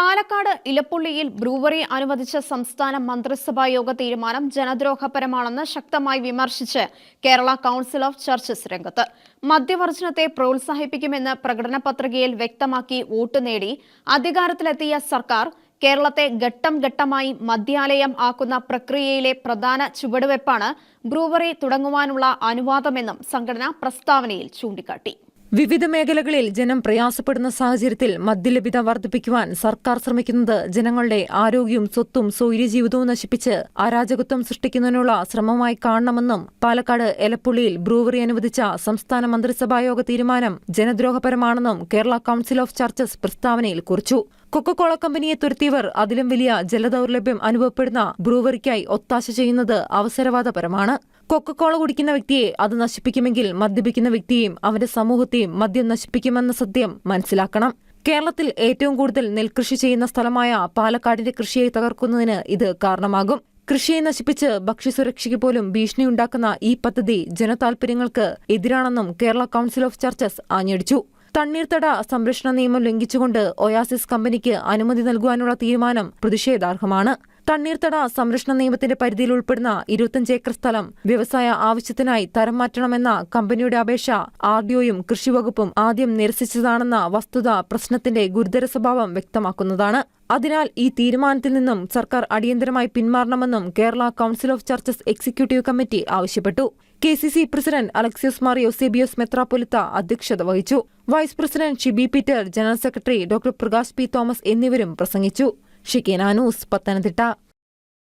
Palakkad ഇലപ്പുള്ളിയിൽ brewery അനുവദിച്ച സംസ്ഥാന മന്ത്രിസഭാ യോഗ തീരുമാനം ജനദ്രോഹപരമാണെന്ന് ശക്തമായി വിമർശിച്ച് കേരള കൌൺസിൽ ഓഫ് ചർച്ചസ് രംഗത്ത്. മദ്യവർജനത്തെ പ്രോത്സാഹിപ്പിക്കുമെന്ന് പ്രകടന പത്രികയിൽ വ്യക്തമാക്കി വോട്ട് നേടി അധികാരത്തിലെത്തിയ സർക്കാർ കേരളത്തെ ഘട്ടം ഘട്ടമായി മദ്യാലയം ആക്കുന്ന പ്രക്രിയയിലെ പ്രധാന ചുവടുവെപ്പാണ് ബ്രൂവറി തുടങ്ങുവാനുള്ള അനുവാദമെന്നും സംഘടന പ്രസ്താവനയിൽ ചൂണ്ടിക്കാട്ടി. വിവിധ മേഖലകളിൽ ജനം പ്രയാസപ്പെടുന്ന സാഹചര്യത്തിൽ മദ്യലഭ്യത വർദ്ധിപ്പിക്കുവാൻ സർക്കാർ ശ്രമിക്കുന്നത് ജനങ്ങളുടെ ആരോഗ്യവും സ്വത്തും സ്വൈര്യജീവിതവും നശിപ്പിച്ച് അരാജകത്വം സൃഷ്ടിക്കുന്നതിനുള്ള ശ്രമമായി കാണണമെന്നും പാലക്കാട് എലപ്പുള്ളിയിൽ ബ്രൂവറി അനുവദിച്ച സംസ്ഥാന മന്ത്രിസഭായോഗ തീരുമാനം ജനദ്രോഹപരമാണെന്നും കേരള കൌൺസിൽ ഓഫ് ചർച്ചസ് പ്രസ്താവനയിൽ കുറിച്ചു. കൊക്കക്കോള കമ്പനിയെ തുരത്തിയവർ അതിലും വലിയ ജലദൗർലഭ്യം അനുഭവപ്പെടുന്ന ബ്രൂവറിക്കായി ഒത്താശ ചെയ്യുന്നത് അവസരവാദപരമാണ്. കൊക്കക്കോള കുടിക്കുന്ന വ്യക്തിയെ അത് നശിപ്പിക്കുമെങ്കിൽ മദ്യപിക്കുന്ന വ്യക്തിയെയും അവന്റെ സമൂഹത്തെയും മദ്യം നശിപ്പിക്കുമെന്ന സത്യം മനസ്സിലാക്കണം. കേരളത്തിൽ ഏറ്റവും കൂടുതൽ നെൽകൃഷി ചെയ്യുന്ന സ്ഥലമായ പാലക്കാടിന്റെ കൃഷിയെ തകർക്കുന്നതിന് ഇത് കാരണമാകും. കൃഷിയെ നശിപ്പിച്ച് ഭക്ഷ്യസുരക്ഷയ്ക്ക് പോലും ഭീഷണിയുണ്ടാക്കുന്ന ഈ പദ്ധതി ജനതാൽപര്യങ്ങൾക്ക് എതിരാണെന്നും കേരള കൗൺസിൽ ഓഫ് ചർച്ചസ് ആഞ്ഞടിച്ചു. തണ്ണീർത്തട സംരക്ഷണ നിയമം ലംഘിച്ചുകൊണ്ട് ഒയാസിസ് കമ്പനിക്ക് അനുമതി നൽകുവാനുള്ള തീരുമാനം പ്രതിഷേധാർഹമാണ്. തണ്ണീർത്തട സംരക്ഷണ നിയമത്തിന്റെ പരിധിയിൽ ഉൾപ്പെടുന്ന ഇരുപത്തിയഞ്ച് ഏക്കർ സ്ഥലം വ്യവസായ ആവശ്യത്തിനായി തരം മാറ്റണമെന്ന കമ്പനിയുടെ അപേക്ഷ ആർ ഡിഒയും കൃഷിവകുപ്പും ആദ്യം നിരസിച്ചതാണെന്ന വസ്തുത പ്രശ്നത്തിന്റെ ഗുരുതര സ്വഭാവം വ്യക്തമാക്കുന്നതാണ്. അതിനാൽ ഈ തീരുമാനത്തിൽ നിന്നും സർക്കാർ അടിയന്തരമായി പിന്മാറണമെന്നും Kerala council of churches executive committee ആവശ്യപ്പെട്ടു. K C C president Alexios Mar Yosebios മെത്രാപ്പൊലിത്ത അധ്യക്ഷത വഹിച്ചു. Vice president Shibi Peter general secretary doctor Prakash P Thomas എന്നിവരും പ്രസംഗിച്ചു. ഷിക്കേന ന്യൂസ് പത്തനംതിട്ട